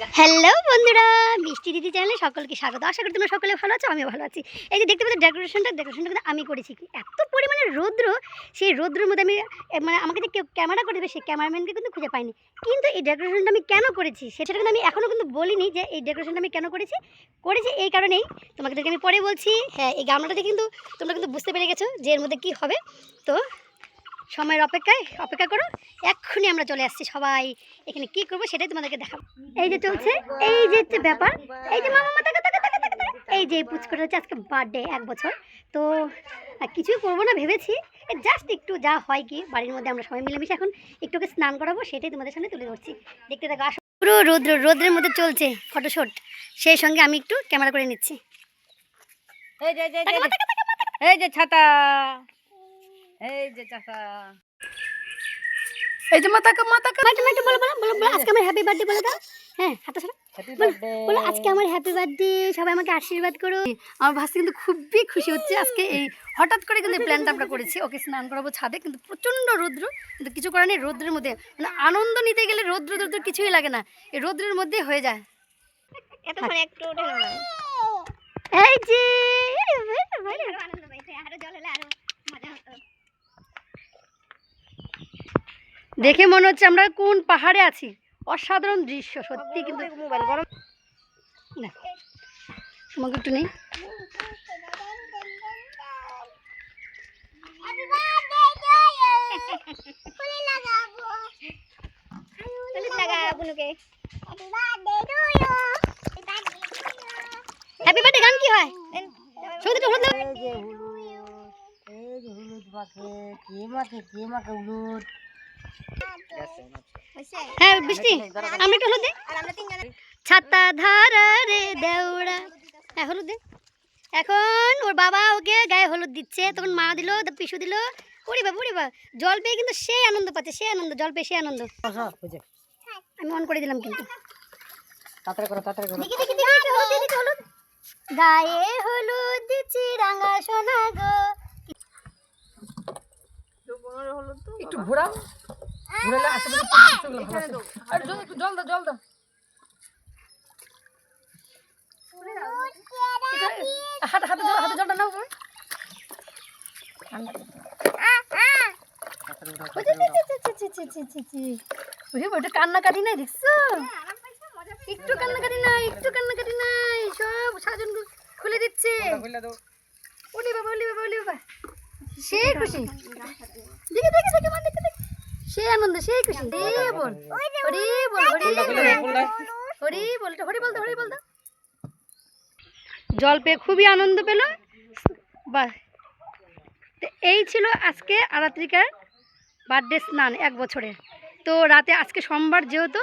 Hello বন্ধুরা। মিষ্টি দিদি চ্যানেলে সকলকে স্বাগত। আশা করি তোমরা সকলে ভালো আছো, আমিও ভালো আছি। এই যে দেখতে পাচ্ছ ডেকোরেশনটা ডেকোরেশনটা কিন্তু আমি করেছি। কি এত পরিমাণে রৌদ্র, সেই রৌদ্রের মধ্যে আমি মানে আমাকে যে কেউ ক্যামেরা করে দেবে, সেই ক্যামেরাম্যানকে কিন্তু খুঁজে পাইনি। কিন্তু এই ডেকোরেশনটা আমি কেন করেছি, সেটা কিন্তু আমি এখনও কিন্তু বলিনি যে এই ডেকোরেশনটা আমি কেন করেছি। করেছি এই কারণেই। তোমাদেরকে আমি পরে বলছি হ্যাঁ এই গামলাটা কিন্তু তোমরা কিন্তু বুঝতে পেরে গেছো যে এর মধ্যে কী হবে। তো সময়ের অপেক্ষায় অপেক্ষা করো এক্ষুনি আমরা চলে আসছি সবাই। এখানে কি করব সেটাই তোমাদেরকে দেখাবো। এই যে চলছে এই যে হচ্ছে ব্যাপার এই যে মামা মাথা কথা এই যে পুচকুটা হচ্ছে আজকে বার্থডে এক বছর। তো কিছুই করব না ভেবেছি জাস্ট একটু যা হয় কি বাড়ির মধ্যে আমরা সবাই মিলেমিশে এখন একটুকে স্নান করাবো সেটাই তোমাদের সামনে তুলে ধরছি। দেখতে থাকো আসো। পুরো রৌদ্র রৌদ্রের মধ্যে চলছে ফটোশুট সেই সঙ্গে আমি একটু ক্যামেরা করে নিচ্ছি। এই যে ছাতা। এই যে ছাতা এই যে মাতাকা মাতাকা। মাইটু মাইটু বলো বলো বলো বলো আজকে আমার হ্যাপি বার্থডে বলে দাও হ্যাঁ হাতে সরা। হ্যাপি বলো বার্থডে বলো আজকে আমার হ্যাপি বার্থডে সবাই আমাকে আশীর্বাদ করো। আমার ভাস্তি কিন্তু খুবই খুশি হচ্ছে আজকে এই হঠাৎ করে কিন্তু প্ল্যানটা আমরা করেছি। ওকে স্নান করাবো ছাদে কিন্তু প্রচণ্ড রৌদ্র। কিন্তু কিছু করার নেই রৌদ্রের মধ্যে। মানে আনন্দ নিতে গেলে রৌদ্র রৌদ্র কিছুই লাগে না। এই রৌদ্রের মধ্যে হয়ে যায়। এতক্ষণ একটু উঠে না এই যে আনন্দ পাইছে আরও জল হলে আরও মজা হতো দেখে মনে হচ্ছে আমরা কোন পাহাড়ে আছি। অসাধারণ দৃশ্য সত্যি কিন্তু। মোবাইল গরম। না তোমাকে একটু নেই। হলুদ লাগা বুনুকে হ্যাপি বার্থডে গান কি হয়? হলুদ হলুদ মাখে কি মাখে কি মাখে হলুদ? হইছে হ্যাঁ বৃষ্টি আমরা একটু হলুদ ছাতা ধারা রে দেওড়া হ্যাঁ হলুদ দে এখন ওর বাবা ওকে গায়ে হলুদ দিচ্ছে তখন মা দিল পিসু দিল। ওরে বাবা ওরে বাবা জল পেয়ে কিন্তু সেই আনন্দ পাচ্ছে সেই আনন্দ জল পেয়ে সেই আনন্দ। আমি অন করে দিলাম কিন্তু। তাড়াতাড়ি করো তাড়াতাড়ি গায়ে হলুদ দিচ্ছি রাঙা সোনা গো। একটু ঘোরাও। ঘুরেলে আশেপাশে আর জল জল জল দাও হাতে জল হাতে জলটা নাও ওটা কান্নাকাটি নাই দেখছ একটু কান্নাকাটি নাই একটু কান্নাকাটি নাই সব সাজন খুলে দিচ্ছে ওলি বাবা ওলি বাবা ওলি বাবা সে খুশি দেখে দেখে দেখে দেখে সেই আনন্দ সেই খুশি। হরি বল হরি বল হরি বল হরি বল। হরি বলতে হরি বলতে জল পেয়ে খুবই আনন্দ পেল। বাহ। তো এই ছিল আজকে আরাত্রিকার বার্থডে স্নান এক বছরের। তো রাতে আজকে সোমবার যেহেতু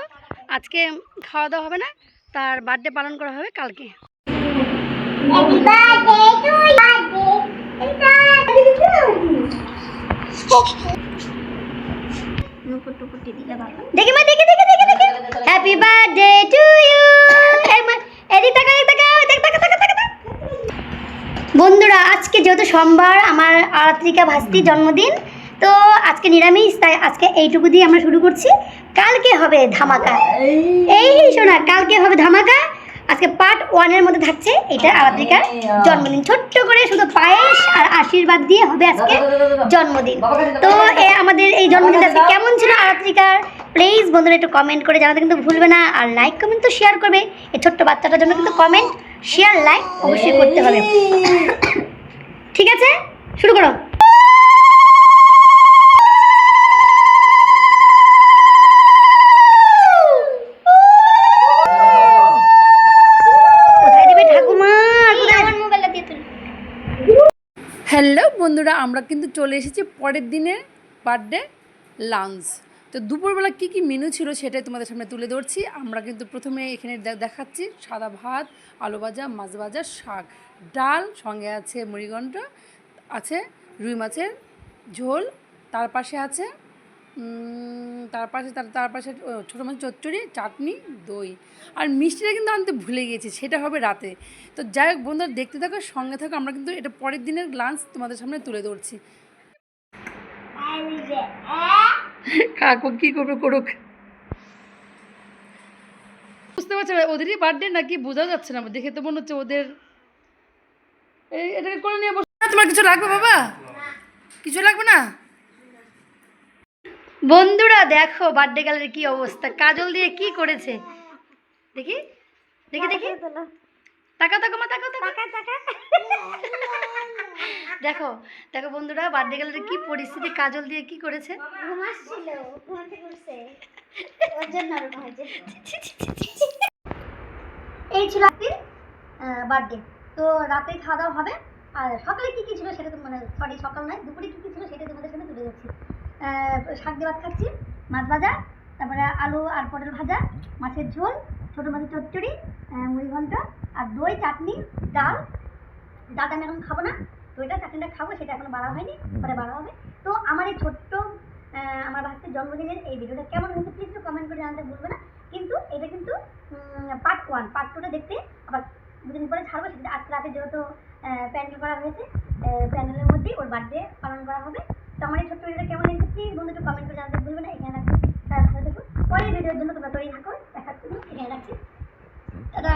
আজকে খাওয়া দাওয়া হবে না তার বার্থডে পালন করা হবে কালকে। দেখি মা দেখি দেখি দেখি দেখি। হ্যাপি বার্থডে টু ইউ এদিক তাকা এদিক তাকা দেখ তাকা তাকা তাকা তাকা। বন্ধুরা আজকে যেহেতু সোমবার আমার আরাত্রিকা ভাস্তির জন্মদিন তো আজকে নিরামিষ তাই আজকে এইটুকু দিয়ে আমরা শুরু করছি। কালকে হবে ধামাকা। এই শোনা কালকে হবে ধামাকা। আজকে পার্ট ওয়ানের মধ্যে থাকছে এটা আরাত্রিকার জন্মদিন। ছোট্ট করে শুধু পায়েস আর আশীর্বাদ দিয়ে হবে আজকে জন্মদিন। তো আমাদের এই জন্মদিন আজকে কেমন ছিল আরাত্রিকার প্লিজ বন্ধুরা একটু কমেন্ট করে জানাতে কিন্তু ভুলবে না আর লাইক কমেন্ট তো শেয়ার করবে। এই ছোট্ট বাচ্চাটার জন্য কিন্তু কমেন্ট শেয়ার লাইক অবশ্যই করতে হবে। ঠিক আছে? শুরু করো কোথায় দেবে ঠাকুমা আর কোথায় আমার মোবাইলটা দিয়ে তুল হ্যালো বন্ধুরা, আমরা কিন্তু চলে এসেছি পরের দিনের বার্থডে লাঞ্চ তো দুপুরবেলা কী কী মেনু ছিল সেটাই তোমাদের সামনে তুলে ধরছি। আমরা কিন্তু প্রথমে এখানে দেখাচ্ছি সাদা ভাত, আলু ভাজা, মাছ ভাজা, শাক, ডাল, সঙ্গে আছে মুড়িঘণ্ট, আছে রুই মাছের ঝোল, তার পাশে আছে তার পাশে তার তার পাশে ছোটো মাছ চচ্চড়ি চাটনি দই। আর মিষ্টিটা কিন্তু আনতে ভুলে গিয়েছি সেটা হবে রাতে। তো যাই হোক বন্ধুরা দেখতে থাকো সঙ্গে থাকো আমরা কিন্তু এটা পরের দিনের লাঞ্চ তোমাদের সামনে তুলে ধরছি। কাকু কী করবে করুক। বুঝতে পারছি ওদেরই বার্থডে নাকি বোঝা যাচ্ছে না দেখে তো মনে হচ্ছে ওদের এই এটাকে করে নিয়ে বসে। না, তোমার কিছু লাগবে বাবা? কিছু লাগবে না? বন্ধুরা দেখো বার্থডে গালের কি অবস্থা। কাজল দিয়ে কি করেছে? দেখি দেখি দেখি। টাকা টাকা মা টাকা টাকা দেখো দেখো বন্ধুরা বার্থডে গালের কি পরিস্থিতি কাজল দিয়ে কি করেছে? ঘুম আসছিল ঘুম থেকে উঠছে। ওর জন্য হয়েছে এই ছিল আজকের বার্থডে তো রাতে খাওয়া দাওয়া হবে। আর সকালে কী কী ছিল সেটা তো মানে সরি সকাল নয় দুপুরে কী কী ছিল সেটা তোমাদের সামনে তুলে যাচ্ছি শাক দিয়ে ভাত খাচ্ছি, মাছ ভাজা, তারপরে আলু আর পটল ভাজা, মাছের ঝোল, ছোটো মাছের চচ্চড়ি মুড়ি ঘন্ট আর দই, চাটনি, ডাল। ডালটা আমি এখন খাব না, দইটা, চাটনিটা খাব, সেটা এখনও বাড়া হয়নি, পরে বাড়া হবে। তো আমার এই ছোট্ট আমার বাচ্চার জন্মদিনের এই ভিডিওটা কেমন হয়েছে প্লিজ কমেন্ট করে জানাতে ভুলবে না। কিন্তু এটা কিন্তু পার্ট ওয়ান পার্ট টুটা দেখতে আবার দুদিন পরে ছাড়বো, সেটা আজকে রাতে যেহেতু প্যান্ডেল করা হয়েছে প্যান্ডেলের মধ্যেই ওর বার্থডে পালন করা হবে। তো আমার এই ছোট্ট ভিডিওটা কেমন লেগেছে প্লিজ বন্ধু একটু কমেন্ট করে জানাতে ভুলবে না এখানে রাখছি। তারা ভালো থাকো। পরের ভিডিওর জন্য তোমরা তৈরি থাকো দেখার জন্য এখানে রাখছি। দাদা